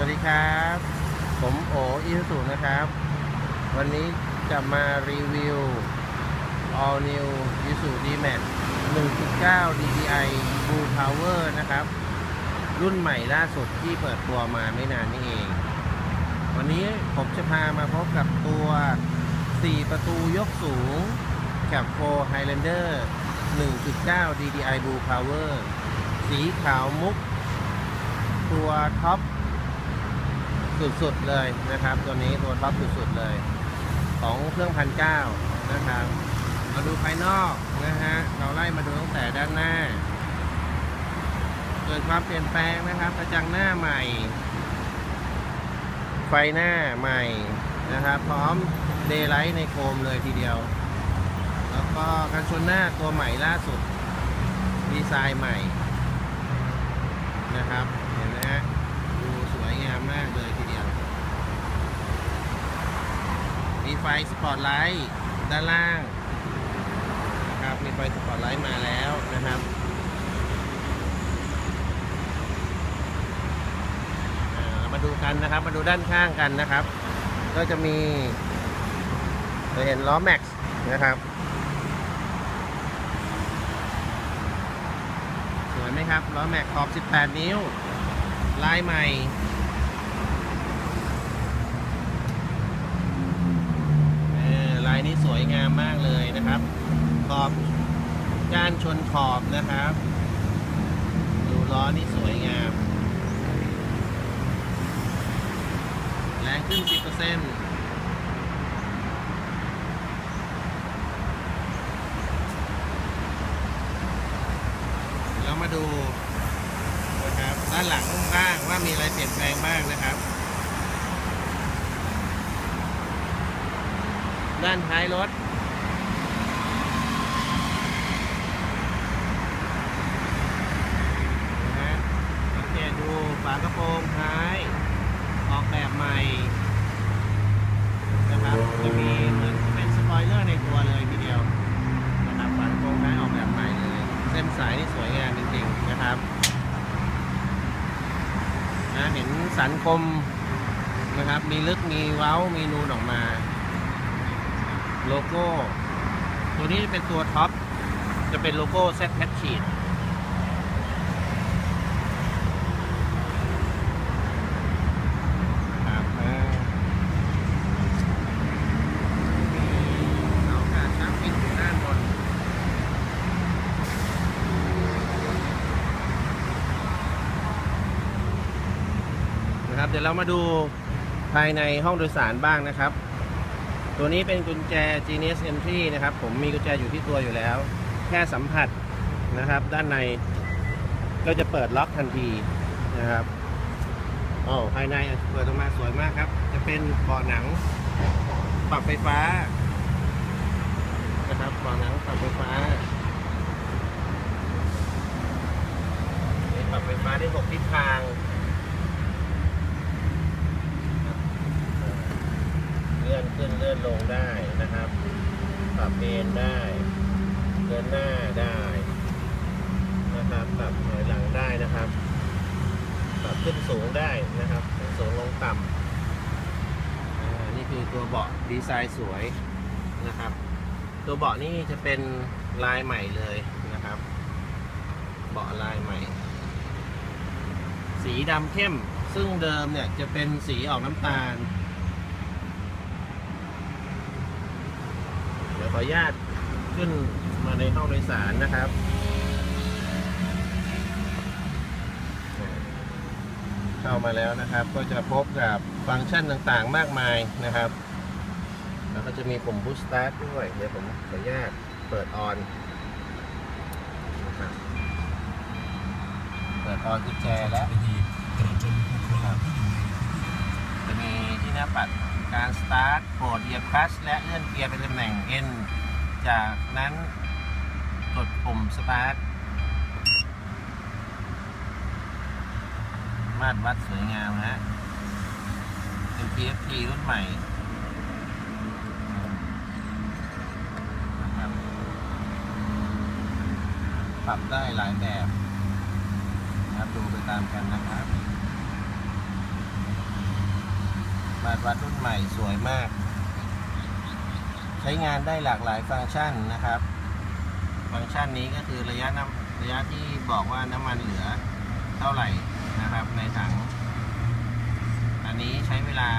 วัสดีครับ ผมโออิสุนะครับ วันนี้จะมารีวิว All New Isuzu D-Max 1.9 DDI Blue Power นะครับ รุ่นใหม่ล่าสุดที่เปิดตัวมาไม่นานนี่เอง วันนี้ผมจะพามาพบกับตัว 4 ประตูยกสูง Cap 4 Highlander 1.9 DDI Blue Power สีขาวมุก ตัวท็อป สุดๆเลยนะครับ ตัวนี้ตัวท็อปสุดๆเลย ของเครื่องพันเก้านะครับมาดูภายนอกนะฮะเราไล่มาดูตั้งแต่ด้านหน้า เกิดความเปลี่ยนแปลงนะครับกระจังหน้าใหม่ ไฟหน้าใหม่นะครับ พร้อมเดย์ไลท์ในโคมเลยทีเดียว แล้วก็กันชนหน้าตัวใหม่ล่าสุด ดีไซน์ใหม่นะครับ เห็นไหมฮะ ดูสวยงามมากเลยทีเดียว มีไฟสปอตไลท์ด้านล่างนะครับมีไฟสปอตไลท์มาแล้วนะครับมาดูกันนะครับ มาดูด้านข้างกันนะครับ ก็จะมีเราเห็นล้อแม็กซ์นะครับสวยไหมครับล้อแม็กขอบ 18 นิ้ว ลายใหม่ เออลายนี้สวยงา มากเลยนะครับ ขอบก้านชนขอบนะครับ ดูล้อนี่สวยงาม แรงขึ้น 10%แล้วมาดูนะครับด้านหลังบ้างว่ามีอะไรเปลี่ยนแปลงบ้างนะครับ ด้านท้ายรถ นะฮะสังเกตดูฝากระโปรงท้าย ออกแบบใหม่นะครับจะมีเหมือนเป็นสปอยเลอร์ในตัวเลยทีเดียวนะครับฝากระโปรงท้ายออกแบบใหม่เลย เส้นสายนี่สวยงามจริงๆนะครับนะเห็นสันคมนะครับ มีลึกมีเว้า มีนูนออกมา โลโก้ ตัวนี้เป็นตัวท็อป จะเป็นโลโก้ Z p a t Sheet ครับอ่าเสาการช้างปิดอยู่ด้านบน นะครับ เรามาดูภายในห้องโดยสารบ้างนะครับ ตัวนี้เป็นกุญแจ Genius Entry นะครับ ผมมีกุญแจอยู่ที่ตัวอยู่แล้ว แค่สัมผัสนะครับ ด้านในก็จะเปิดล็อกทันทีนะครับโอ้ภายในเปิดออกมาสวยมากครับ จะเป็นเบาะหนังปรับไฟฟ้านะครับเบาะหนังปรับไฟฟ้านี่ปรับไฟฟ้าได้หกทิศทาง เลื่อนขึ้นเลื่อนลงได้นะครับ ปรับเอนได้เดินหน้าได้นะครับ ปรับถอยหลังได้นะครับ ปรับขึ้นสูงได้นะครับ สูงลงต่ำอ่านี่คือตัวเบาะดีไซน์สวยนะครับ ตัวเบาะนี่จะเป็นลายใหม่เลยนะครับ เบาะลายใหม่ สีดำเข้ม ซึ่งเดิมเนี่ยจะเป็นสีออกน้ำตาล เดี๋ยว ขออนุญาตขึ้นมาในห้องโดยสารนะครับเข้ามาแล้วนะครับ ก็จะพบกับฟังก์ชันต่างๆมากมายนะครับ แล้วก็จะมีปุ่ม push start ด้วย เดี๋ยวผมขออนุญาตเปิดออนนะครับเปิดออนกุญแจแล้วจะมีที่หน้าปัด การสตาร์ทโปรดเหยียบคลัตช์และเลื่อนเกียร์เป็นตำแหน่ง N จากนั้นกดปุ่มสตาร์ท มาตรวัดสวยงามนะฮะเป็น PFT รุ่นใหม่ปรับได้หลายแบบนะครับดูไปตามกันนะครับ มาตรวัดรุ่นใหม่สวยมาก ใช้งานได้หลากหลายฟังก์ชันนะครับ ฟังก์ชันนี้ก็คือระยะน้ำระยะที่บอกว่าน้ำมันเหลือเท่าไหร่นะครับในถัง อันนี้ใช้เวลา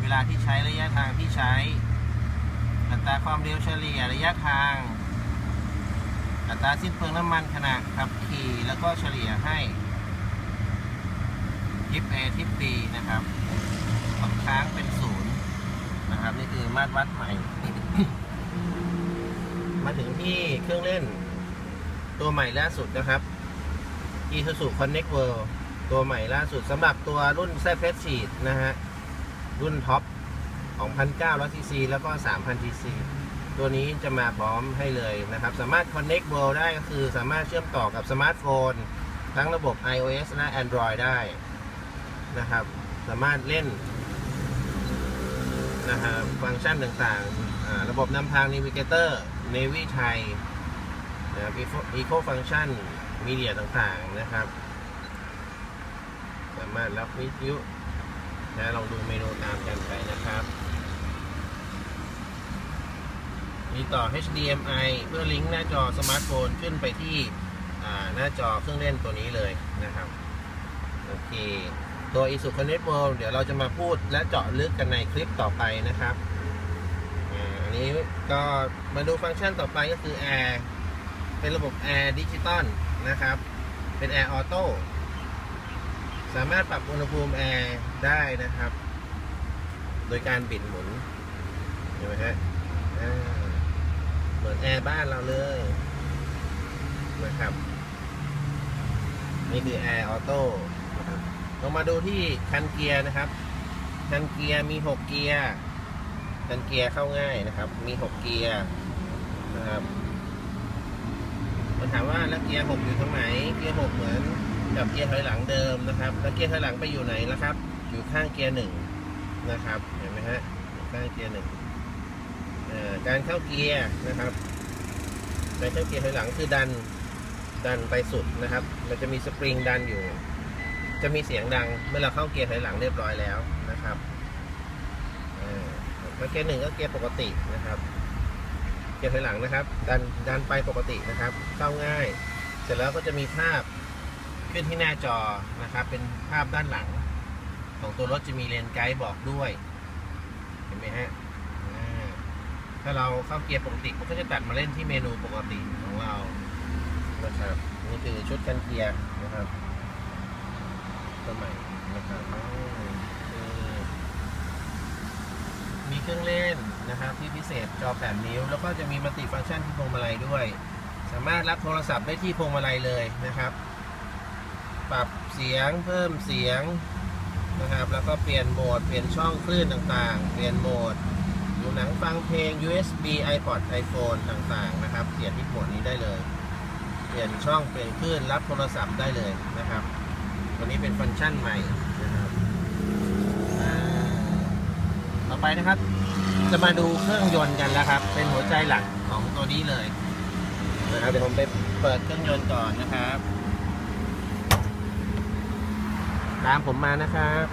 เวลาที่ใช้ระยะทางที่ใช้ อัตราความเร็วเฉลี่ยระยะทาง อัตราสิ้นเปลืองน้ำมันขณะขับขี่แล้วก็เฉลี่ยให้ทิป A ทิป B นะครับ ผลค้างเป็นศูนย์นะครับ นี่คือมาตรวัดใหม่ มาถึงที่เครื่องเล่น ตัวใหม่ล่าสุดนะครับ Isuzu Connect World ตัวใหม่ล่าสุดสำหรับตัวรุ่น z f s 4นะฮะ รุ่นท็อปของ1,900 cc แล้วก็ 3,000 cc ตัวนี้จะมาพร้อมให้เลยนะครับ สามารถ Connect World ได้ก็คือสามารถเชื่อมต่อกับสมาร์ทโฟน ทั้งระบบ iOS และ Android ได้นะครับ สามารถเล่น นะครับฟังก์ชันต่างๆ ระบบนำทาง Navigator Navy ไทยนะครับ Eco- Function Media ต่างๆนะครับ สามารถรับวิทยุนะลองดูเมนูตามกันไปนะครับ มีต่อ HDMI เพื่อลิงก์หน้าจอสมาร์ทโฟนขึ้นไปที่หน้าจอเครื่องเล่นตัวนี้เลยนะครับ โอเค ตัว Isuzu Connect World เดี๋ยวเราจะมาพูดและเจาะลึกกันในคลิปต่อไปนะครับอันนี้ก็มาดูฟังก์ชันต่อไปก็คือ Air เป็นระบบ Air ดิจิตอลนะครับ เป็น Air Auto สามารถปรับอุณหภูมิแอร์ได้นะครับ โดยการบิดหมุนเห็นไหมฮะเหมือนแอร์บ้านเราเลยนะครับ นี่คือแอร์ออโต้นะครับ ลงมาดูที่คันเกียร์นะครับ คันเกียร์มี 6 เกียร์ คันเกียร์เข้าง่ายนะครับ มี 6 เกียร์นะครับมาถามว่าแล้วเกียร์ 6 อยู่ตรงไหน เกียร์ 6 เหมือนกับเกียร์ถอยหลังเดิมนะครับ แล้วเกียร์ถอยหลังไปอยู่ไหนล้วครับ อยู่ข้างเกียร์หนึ่งนะครับ เห็นไหมฮะข้างเกียร์หนึ่งเอ่อการเข้าเกียร์นะครับการเข้าเกียร์ถอยหลังคือดันดันไปสุดนะครับมันจะมีสปริงดันอยู่ จะมีเสียงดังเมื่อเราเข้าเกียร์ถอยหลังเรียบร้อยแล้วนะครับเอ่อเกียร์หนึ่งก็เกียร์ปกตินะครับ เกียร์ถอยหลังนะครับ ดันดันไปปกตินะครับเข้าง่าย เสร็จแล้วก็จะมีภาพขึ้นที่หน้าจอนะครับ เป็นภาพด้านหลัง ของตัวรถจะมีเลนไกด์บอกด้วย เห็นไหมฮะถ้าเราเข้าเกียร์ปกติมันก็จะตัดมาเล่นที่เมนูปกติของเรานะครับนี่คือชุดกันเกียร์นะครับ ตัวใหม่นะครับมีเครื่องเล่นนะครับที่พิเศษจอ 8 นิ้ว แล้วก็จะมีมัลติฟังก์ชันที่พวงมาลัยด้วย สามารถรับโทรศัพท์ได้ที่พวงมาลัยเลยนะครับ ปรับเสียงเพิ่มเสียงนะครับ แล้วก็เปลี่ยนโหมด เปลี่ยนช่องคลื่นต่างๆ เปลี่ยนโหมดดูหนังฟังเพลง USB iPod iPhone ต่างๆ นะครับ เปลี่ยนที่โหมดนี้ได้เลย เปลี่ยนช่องเปลี่ยนคลื่นรับโทรศัพท์ได้เลยนะครับ ตัวนี้เป็นฟังก์ชันใหม่นะครับต่อไปนะครับ จะมาดูเครื่องยนต์กันแล้วครับ เป็นหัวใจหลักของตัวนี้เลยนะครับเดี๋ยวผมไปเปิดเครื่องยนต์ก่อนนะครับ ตามผมมานะครับ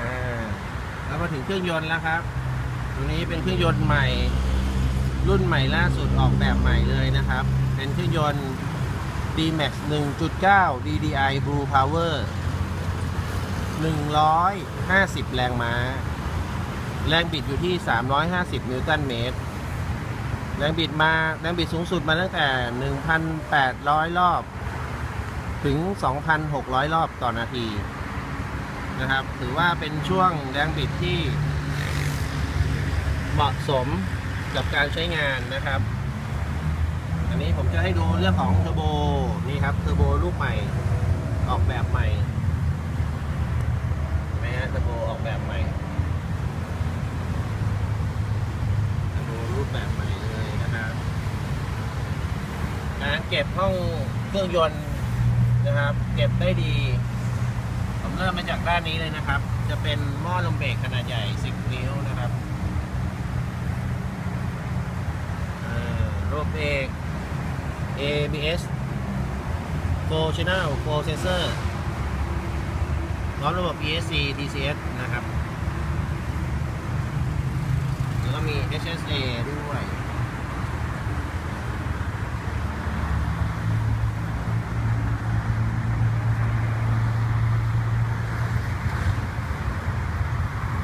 อ่าแล้วมาถึง เครื่องยนต์แล้วครับตัวนี้เป็นเครื่องยนต์ใหม่ รุ่นใหม่ล่าสุดออกแบบใหม่เลยนะครับ เป็นเครื่องยนต์ D-Max 1.9 DDI Blue Power 150 แรงม้า แรงบิดอยู่ที่ 350 นิวตันเมตร แรงบิดมาแรงบิดสูงสุดมาตั้งแต่ 1,800 รอบ ถึง 2,600 รอบต่อนาที นะครับ ถือว่าเป็นช่วงแรงบิดที่ เหมาะสมกับการใช้งานนะครับ อันนี้ผมจะให้ดูเรื่องของเทอร์โบนี่ครับเทอร์โบลูกใหม่ ออกแบบใหม่นไหมฮะเทอร์โบออกแบบใหม่เทอร์โบรูปแบบใหม่เลยนะครับการเก็บห้องเครื่องยนต์นะครับ เก็บได้ดี เริ่มมาจากด้านนี้เลยนะครับ จะเป็นหม้อลมเบรกขนาดใหญ่ 10 นิ้วนะครับเออรูปเบรก ABS 4 Channel 4 Sensor พร้อมระบบ ESC DCS นะครับ แล้วก็มี HSA ด้วย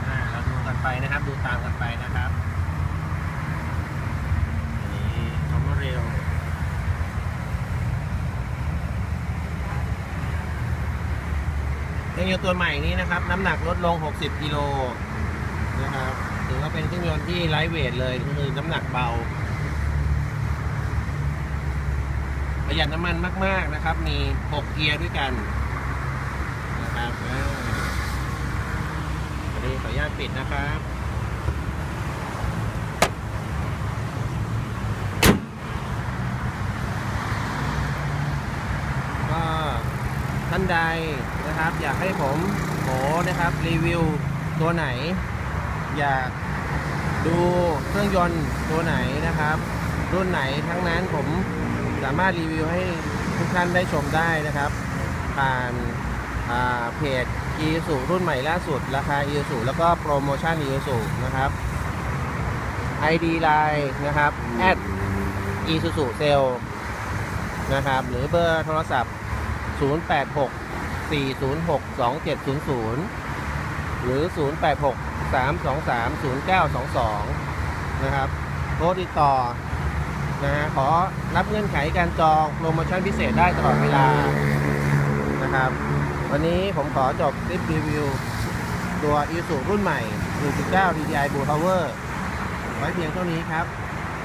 อ่าเราดูกันไปนะครับ ดูตามกันไปนะครับอันนี้คอมเร็วเค รื่องยนต์ตัวใหม่นี้นะครับ น้ำหนักลดลง 60กิโลนะครับถือว่าเป็นเครื่องยนต์ที่ไลท์เวทเลยคือน้ำหนักเบา ประหยัดน้ำมันมาก ๆนะครับ มี 6 เกียร์ด้วยกันนะครับอันนี้ขออนุญาตปิดนะครับ ก็ ท่านใดนะครับ อยากให้ผมโหนะครับรีวิวตัวไหน อยากดูเครื่องยนต์ตัวไหนนะครับ รุ่นไหนทั้งนั้นผมสามารถรีวิวให้ทุกท่านได้ชมได้นะครับ ผ่านาเพจอีสุรุ่นใหม่ล่าสุด ราคาอีสุแล้วก็โปรโมชั่นอีสุนะครับ ID Line นะครับ at อีสุสุเซลนะครับ หรือเบอร์โทรศัพท์ 086 406 2700 หรือ 086 323 0922 นะครับโทรติดต่อนะฮะขอรับเงื่อนไขการจองโปรโมชั่นพิเศษได้ตลอดเวลานะครับ วันนี้ผมขอจบคลิปรีวิว ตัว i s u รุ่นใหม่ 1.9 DDI Blue Power ไว้เพียงเท่านี้ครับ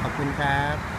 ขอบคุณครับ